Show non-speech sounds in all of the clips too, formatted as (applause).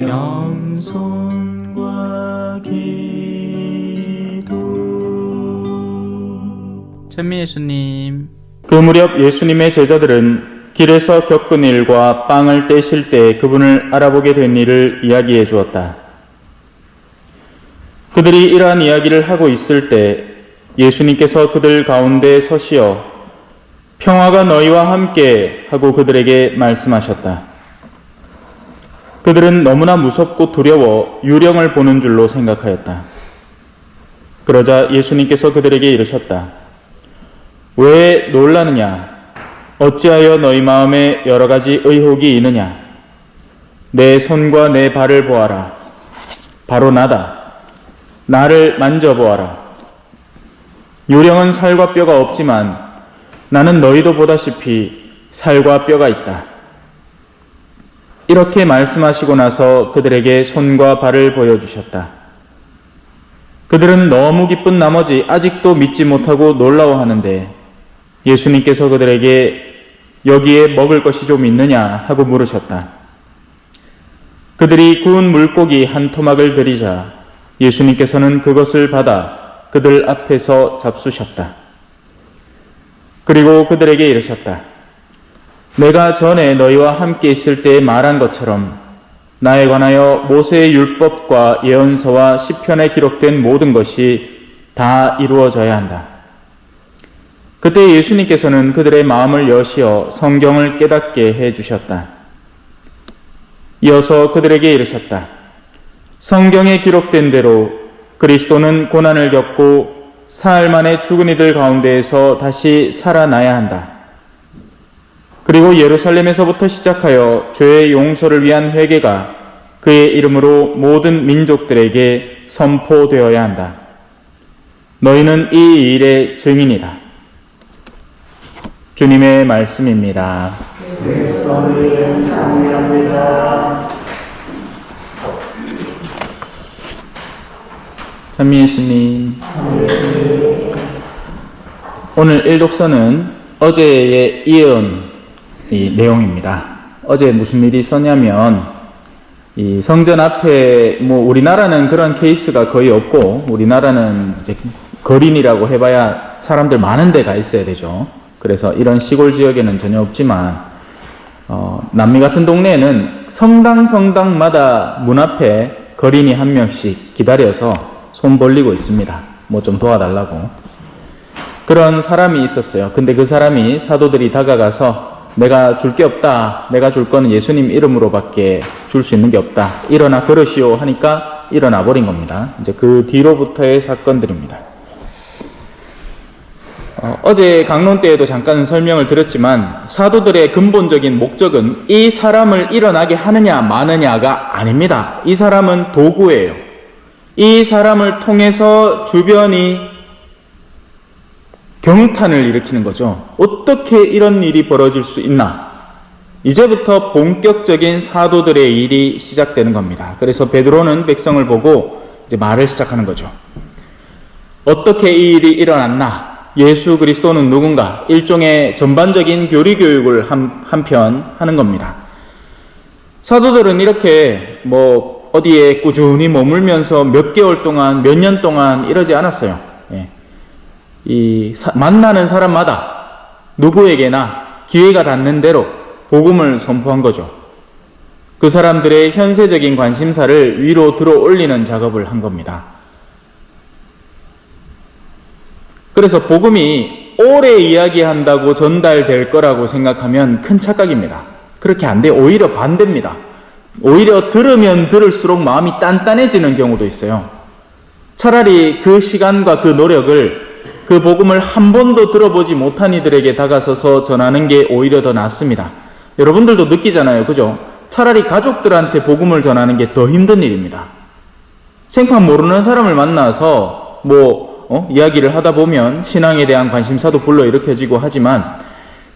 겸손과 기도 천미 예수님 그 무렵 예수님의 제자들은 길에서 겪은 일과 빵을 떼실 때 그분을 알아보게 된 일을 이야기해 주었다. 그들이 이러한 이야기를 하고 있을 때 예수님께서 그들 가운데 서시어 평화가 너희와 함께 하고 그들에게 말씀하셨다. 그들은 너무나 무섭고 두려워 유령을 보는 줄로 생각하였다. 그러자 예수님께서 그들에게 이르셨다. 왜 놀라느냐? 어찌하여 너희 마음에 여러 가지 의혹이 있느냐? 내 손과 내 발을 보아라. 바로 나다. 나를 만져보아라. 유령은 살과 뼈가 없지만 나는 너희도 보다시피 살과 뼈가 있다. 이렇게 말씀하시고 나서 그들에게 손과 발을 보여주셨다. 그들은 너무 기쁜 나머지 아직도 믿지 못하고 놀라워하는데 예수님께서 그들에게 여기에 먹을 것이 좀 있느냐 하고 물으셨다. 그들이 구운 물고기 한 토막을 들이자 예수님께서는 그것을 받아 그들 앞에서 잡수셨다. 그리고 그들에게 이르셨다. 내가 전에 너희와 함께 있을 때 말한 것처럼 나에 관하여 모세의 율법과 예언서와 시편에 기록된 모든 것이 다 이루어져야 한다. 그때 예수님께서는 그들의 마음을 여시어 성경을 깨닫게 해 주셨다. 이어서 그들에게 이르셨다. 성경에 기록된 대로 그리스도는 고난을 겪고 사흘 만에 죽은 이들 가운데에서 다시 살아나야 한다. 그리고 예루살렘에서부터 시작하여 죄의 용서를 위한 회개가 그의 이름으로 모든 민족들에게 선포되어야 한다. 너희는 이 일의 증인이다. 주님의 말씀입니다. 천미 예수님 오늘 일독서는 어제에 이은 이 내용입니다. 어제 무슨 일이 있었냐면 이 성전 앞에 뭐 우리나라는 그런 케이스가 거의 없고 우리나라는 이제 거린이라고 해봐야 사람들 많은 데가 있어야 되죠. 그래서 이런 시골 지역에는 전혀 없지만 어, 남미 같은 동네에는 성당 성당마다 문 앞에 거린이 한 명씩 기다려서 손 벌리고 있습니다. 뭐 좀 도와달라고. 그런 사람이 있었어요. 근데 그 사람이 사도들이 다가가서 내가 줄 게 없다. 내가 줄 거는 예수님 이름으로밖에 줄 수 있는 게 없다. 일어나 걸으시오 하니까 일어나 버린 겁니다. 이제 그 뒤로부터의 사건들입니다. 어, 제 강론 때에도 잠깐 설명을 드렸지만 사도들의 근본적인 목적은 이 사람을 일어나게 하느냐 마느냐가 아닙니다. 이 사람은 도구예요. 이 사람을 통해서 주변이 경탄을 일으키는 거죠. 어떻게 이런 일이 벌어질 수 있나? 이제부터 본격적인 사도들의 일이 시작되는 겁니다. 그래서 베드로는 백성을 보고 이제 말을 시작하는 거죠. 어떻게 이 일이 일어났나? 예수 그리스도는 누군가? 일종의 전반적인 교리 교육을 한, 한편 하는 겁니다. 사도들은 이렇게 뭐 어디에 꾸준히 머물면서 몇 개월 동안, 몇 년 동안 이러지 않았어요. 예. 이 사, 만나는 사람마다 누구에게나 기회가 닿는 대로 복음을 선포한 거죠. 그 사람들의 현세적인 관심사를 위로 들어 올리는 작업을 한 겁니다. 그래서 복음이 오래 이야기한다고 전달될 거라고 생각하면 큰 착각입니다. 그렇게 안 돼요. 오히려 반대입니다. 오히려 들으면 들을수록 마음이 단단해지는 경우도 있어요. 차라리 그 시간과 그 노력을 그 복음을 한 번도 들어보지 못한 이들에게 다가서서 전하는 게 오히려 더 낫습니다. 여러분들도 느끼잖아요. 그죠? 차라리 가족들한테 복음을 전하는 게 더 힘든 일입니다. 생판 모르는 사람을 만나서 뭐, 어? 이야기를 하다 보면 신앙에 대한 관심사도 불러일으켜지고 하지만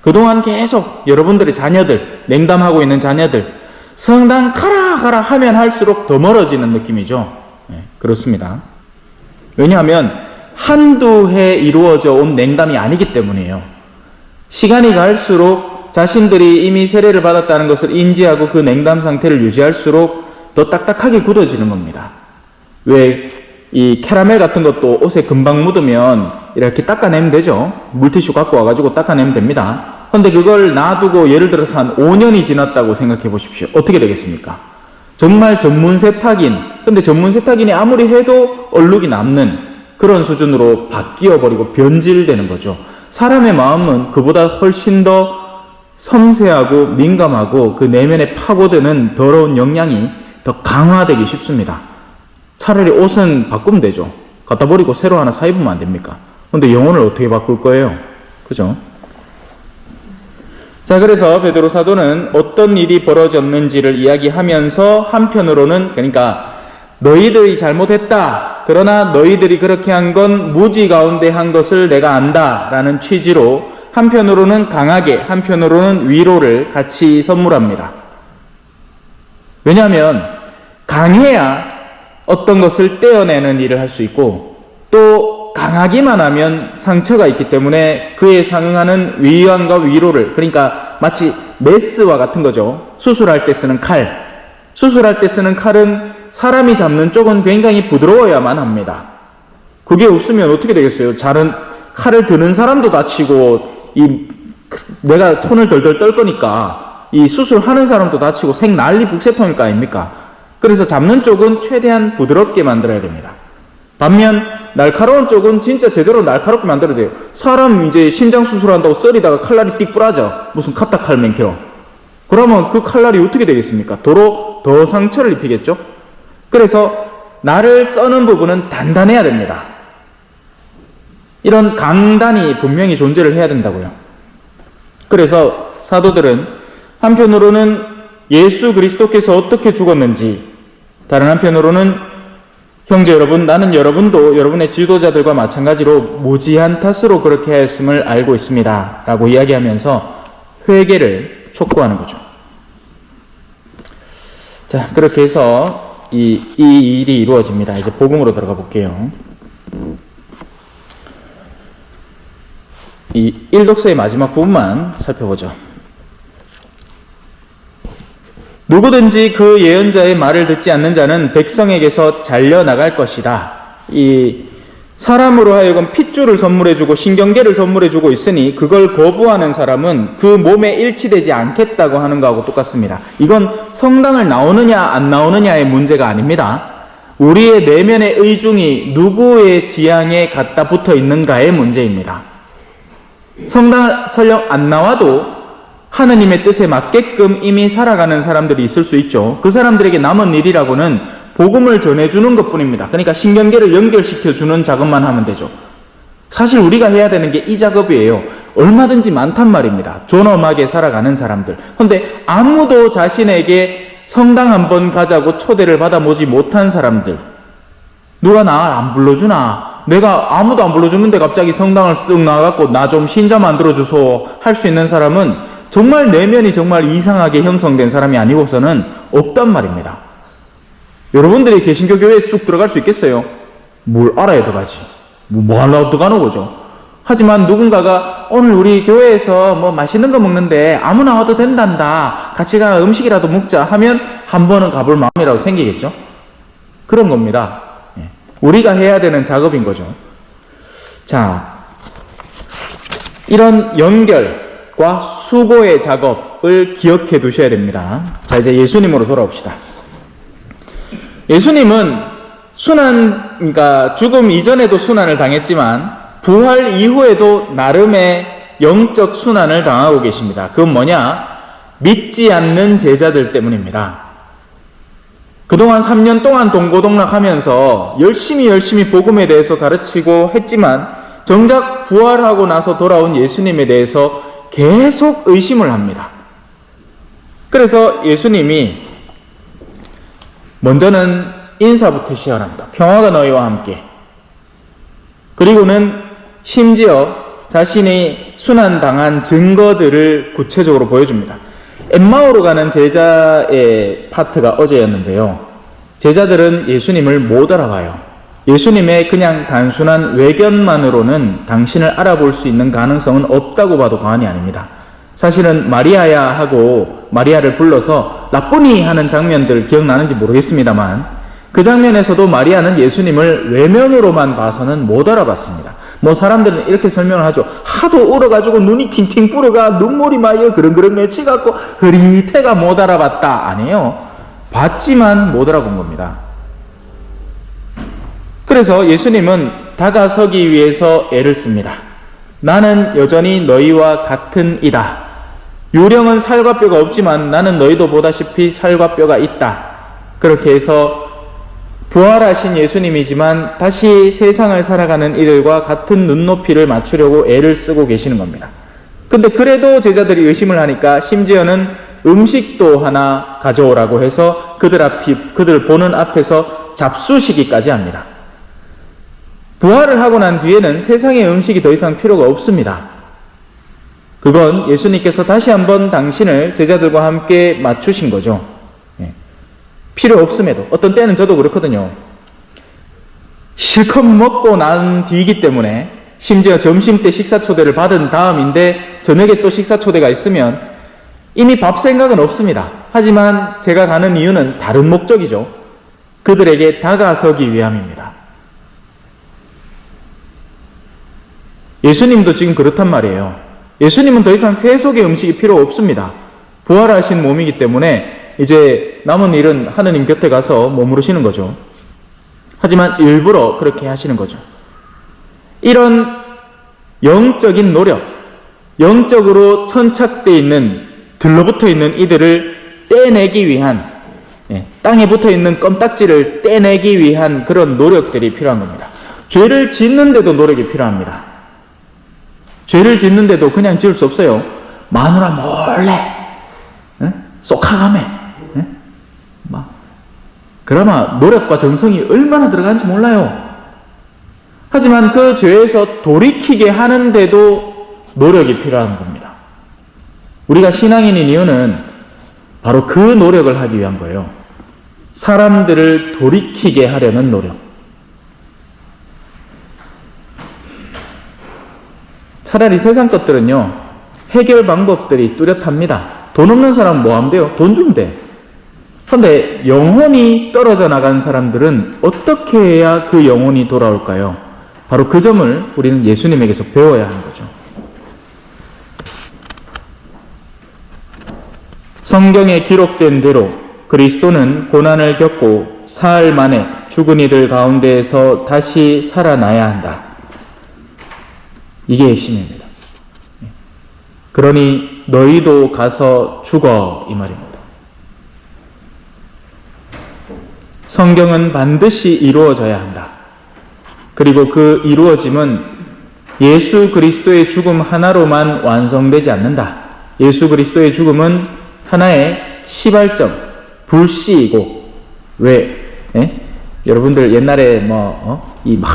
그동안 계속 여러분들의 자녀들, 냉담하고 있는 자녀들, 성당 가라 가라 하면 할수록 더 멀어지는 느낌이죠. 네, 그렇습니다. 왜냐하면 한두 해 이루어져 온 냉담이 아니기 때문이에요. 시간이 갈수록 자신들이 이미 세례를 받았다는 것을 인지하고 그 냉담 상태를 유지할수록 더 딱딱하게 굳어지는 겁니다. 왜 이 캐러멜 같은 것도 옷에 금방 묻으면 이렇게 닦아내면 되죠. 물티슈 갖고 와가지고 닦아내면 됩니다. 근데 그걸 놔두고 예를 들어서 한 5년이 지났다고 생각해 보십시오. 어떻게 되겠습니까? 정말 전문 세탁인, 근데 전문 세탁인이 아무리 해도 얼룩이 남는 그런 수준으로 바뀌어 버리고 변질되는 거죠. 사람의 마음은 그보다 훨씬 더 섬세하고 민감하고 그 내면에 파고드는 더러운 영향이 더 강화되기 쉽습니다. 차라리 옷은 바꾸면 되죠. 갖다 버리고 새로 하나 사 입으면 안 됩니까? 근데 영혼을 어떻게 바꿀 거예요? 그죠? 자, 그래서 베드로 사도는 어떤 일이 벌어졌는지를 이야기하면서 한편으로는 그러니까 너희들이 잘못했다. 그러나 너희들이 그렇게 한 건 무지 가운데 한 것을 내가 안다 라는 취지로 한편으로는 강하게 한편으로는 위로를 같이 선물합니다. 왜냐하면 강해야 어떤 것을 떼어내는 일을 할 수 있고 또 강하기만 하면 상처가 있기 때문에 그에 상응하는 위안과 위로를 그러니까 마치 메스와 같은 거죠. 수술할 때 쓰는 칼. 수술할 때 쓰는 칼은 사람이 잡는 쪽은 굉장히 부드러워야만 합니다. 그게 없으면 어떻게 되겠어요? 잘은 칼을 드는 사람도 다치고 이 내가 손을 덜덜 떨 거니까 이 수술하는 사람도 다치고 생 난리 북새통일 거 아닙니까? 그래서 잡는 쪽은 최대한 부드럽게 만들어야 됩니다. 반면 날카로운 쪽은 진짜 제대로 날카롭게 만들어야 돼요. 사람 이제 심장 수술한다고 썰이다가 칼날이 띡 부러져. 무슨 카타 칼 맨 키로. 그러면 그 칼날이 어떻게 되겠습니까? 도로 더 상처를 입히겠죠? 그래서 나를 써는 부분은 단단해야 됩니다. 이런 강단이 분명히 존재를 해야 된다고요. 그래서 사도들은 한편으로는 예수 그리스도께서 어떻게 죽었는지, 다른 한편으로는 형제 여러분, 나는 여러분도 여러분의 지도자들과 마찬가지로 무지한 탓으로 그렇게 했음을 알고 있습니다. 라고 이야기하면서 회개를 촉구하는 거죠. 자, 그렇게 해서 이, 이 일이 이루어집니다. 이제 복음으로 들어가 볼게요. 이 1독서의 마지막 부분만 살펴보죠. 누구든지 그 예언자의 말을 듣지 않는 자는 백성에게서 잘려나갈 것이다. 이 사람으로 하여금 핏줄을 선물해주고 신경계를 선물해주고 있으니 그걸 거부하는 사람은 그 몸에 일치되지 않겠다고 하는 거하고 똑같습니다. 이건 성당을 나오느냐 안 나오느냐의 문제가 아닙니다. 우리의 내면의 의중이 누구의 지향에 갖다 붙어 있는가의 문제입니다. 성당 설령 안 나와도 하느님의 뜻에 맞게끔 이미 살아가는 사람들이 있을 수 있죠. 그 사람들에게 남은 일이라고는 복음을 전해주는 것 뿐입니다. 그러니까 신경계를 연결시켜주는 작업만 하면 되죠. 사실 우리가 해야 되는 게 이 작업이에요. 얼마든지 많단 말입니다. 존엄하게 살아가는 사람들. 근데 아무도 자신에게 성당 한번 가자고 초대를 받아보지 못한 사람들. 누가 나 안 불러주나? 내가 아무도 안 불러주는데 갑자기 성당을 쓱 나가갖고 나 좀 신자 만들어주소 할 수 있는 사람은 정말 내면이 정말 이상하게 형성된 사람이 아니고서는 없단 말입니다. 여러분들이 개신교 교회에 쑥 들어갈 수 있겠어요? 뭘 알아야 들어가지. 뭐, 뭐 하려고 들어가는 거죠. 하지만 누군가가 오늘 우리 교회에서 뭐 맛있는 거 먹는데 아무나 와도 된단다. 같이 가 음식이라도 먹자 하면 한 번은 가볼 마음이라고 생기겠죠? 그런 겁니다. 예. 우리가 해야 되는 작업인 거죠. 자, 이런 연결과 수고의 작업을 기억해 두셔야 됩니다. 자, 이제 예수님으로 돌아옵시다. 예수님은 순환, 그러니까 죽음 이전에도 순환을 당했지만 부활 이후에도 나름의 영적 순환을 당하고 계십니다. 그건 뭐냐? 믿지 않는 제자들 때문입니다. 그동안 3년 동안 동고동락 하면서 열심히 열심히 복음에 대해서 가르치고 했지만 정작 부활하고 나서 돌아온 예수님에 대해서 계속 의심을 합니다. 그래서 예수님이 먼저는 인사부터 시작합니다. 평화가 너희와 함께. 그리고는 심지어 자신이 순환당한 증거들을 구체적으로 보여줍니다. 엠마오로 가는 제자의 파트가 어제였는데요. 제자들은 예수님을 못 알아봐요. 예수님의 그냥 단순한 외견만으로는 당신을 알아볼 수 있는 가능성은 없다고 봐도 과언이 아닙니다. 사실은 마리아야 하고 마리아를 불러서 라뿌니 하는 장면들 기억나는지 모르겠습니다만 그 장면에서도 마리아는 예수님을 외면으로만 봐서는 못 알아봤습니다. 뭐 사람들은 이렇게 설명을 하죠. 하도 울어가지고 눈이 팅팅 불어가 눈물이 마여 그릉그릉 맺혀갖고 흐릿해가 못 알아봤다. 아니에요. 봤지만 못 알아본 겁니다. 그래서 예수님은 다가서기 위해서 애를 씁니다. 나는 여전히 너희와 같은 이다. 유령은 살과 뼈가 없지만 나는 너희도 보다시피 살과 뼈가 있다. 그렇게 해서 부활하신 예수님이지만 다시 세상을 살아가는 이들과 같은 눈높이를 맞추려고 애를 쓰고 계시는 겁니다. 근데 그래도 제자들이 의심을 하니까 심지어는 음식도 하나 가져오라고 해서 그들 앞이 그들 보는 앞에서 잡수시기까지 합니다. 부활을 하고 난 뒤에는 세상의 음식이 더 이상 필요가 없습니다. 그건 예수님께서 다시 한번 당신을 제자들과 함께 맞추신 거죠. 예. 필요 없음에도 어떤 때는 저도 그렇거든요. 실컷 먹고 난 뒤이기 때문에 심지어 점심 때 식사 초대를 받은 다음인데 저녁에 또 식사 초대가 있으면 이미 밥 생각은 없습니다. 하지만 제가 가는 이유는 다른 목적이죠. 그들에게 다가서기 위함입니다. 예수님도 지금 그렇단 말이에요. 예수님은 더 이상 세속의 음식이 필요 없습니다. 부활하신 몸이기 때문에 이제 남은 일은 하느님 곁에 가서 머무르시는 거죠. 하지만 일부러 그렇게 하시는 거죠. 이런 영적인 노력, 영적으로 천착되어 있는, 들러붙어 있는 이들을 떼내기 위한, 예, 땅에 붙어 있는 껌딱지를 떼내기 위한 그런 노력들이 필요한 겁니다. 죄를 짓는데도 노력이 필요합니다. 죄를 짓는데도 그냥 지을 수 없어요. 마누라 몰래, 예? 쏙하가매, 예? 막 그나마 노력과 정성이 얼마나 들어가는지 몰라요. 하지만 그 죄에서 돌이키게 하는데도 노력이 필요한 겁니다. 우리가 신앙인인 이유는 바로 그 노력을 하기 위한 거예요. 사람들을 돌이키게 하려는 노력. 차라리 세상 것들은요, 해결 방법들이 뚜렷합니다. 돈 없는 사람은 뭐 하면 돼요? 돈 주면 돼. 그런데 영혼이 떨어져 나간 사람들은 어떻게 해야 그 영혼이 돌아올까요? 바로 그 점을 우리는 예수님에게서 배워야 하는 거죠. 성경에 기록된 대로 그리스도는 고난을 겪고 사흘 만에 죽은 이들 가운데에서 다시 살아나야 한다. 이게 핵심입니다. 그러니 너희도 가서 죽어 이 말입니다. 성경은 반드시 이루어져야 한다. 그리고 그 이루어짐은 예수 그리스도의 죽음 하나로만 완성되지 않는다. 예수 그리스도의 죽음은 하나의 시발점, 불씨이고, 왜, 예? 여러분들 옛날에 뭐, 어? 이 막,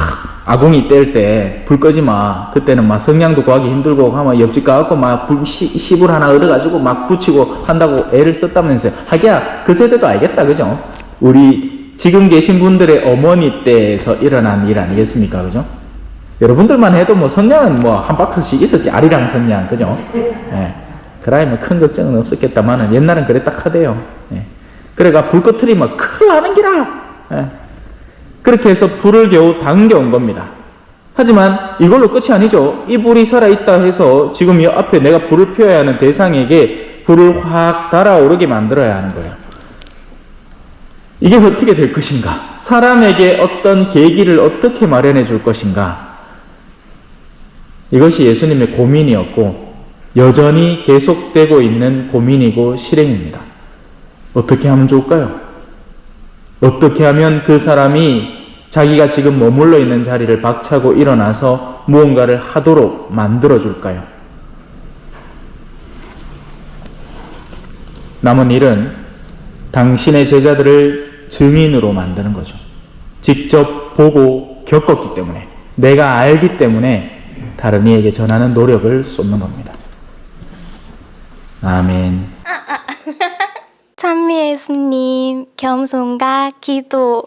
아궁이 뗄 때 불 끄지 마. 그때는 막 성냥도 구하기 힘들고 하면 옆집 가갖고 막 불, 시, 시불 하나 얻어가지고 막 붙이고 한다고 애를 썼다면서요. 하기야, 그 세대도 알겠다. 그죠? 우리 지금 계신 분들의 어머니 때에서 일어난 일 아니겠습니까? 그죠? 여러분들만 해도 뭐 성냥은 뭐 한 박스씩 있었지. 아리랑 성냥. 그죠? 예. 그라이 뭐큰 걱정은 없었겠다마는 옛날엔 그래 딱 하대요. 예. 그래가 불 꺼트리면 큰일 나는 기라. 예. 그렇게 해서 불을 겨우 당겨온 겁니다. 하지만 이걸로 끝이 아니죠. 이 불이 살아있다 해서 지금 이 앞에 내가 불을 피워야 하는 대상에게 불을 확 달아오르게 만들어야 하는 거예요. 이게 어떻게 될 것인가? 사람에게 어떤 계기를 어떻게 마련해 줄 것인가? 이것이 예수님의 고민이었고, 여전히 계속되고 있는 고민이고 실행입니다. 어떻게 하면 좋을까요? 어떻게 하면 그 사람이 자기가 지금 머물러 있는 자리를 박차고 일어나서 무언가를 하도록 만들어 줄까요? 남은 일은 당신의 제자들을 증인으로 만드는 거죠. 직접 보고 겪었기 때문에, 내가 알기 때문에 다른 이에게 전하는 노력을 쏟는 겁니다. 아멘. (laughs) 찬미 예수님, 겸손과 기도.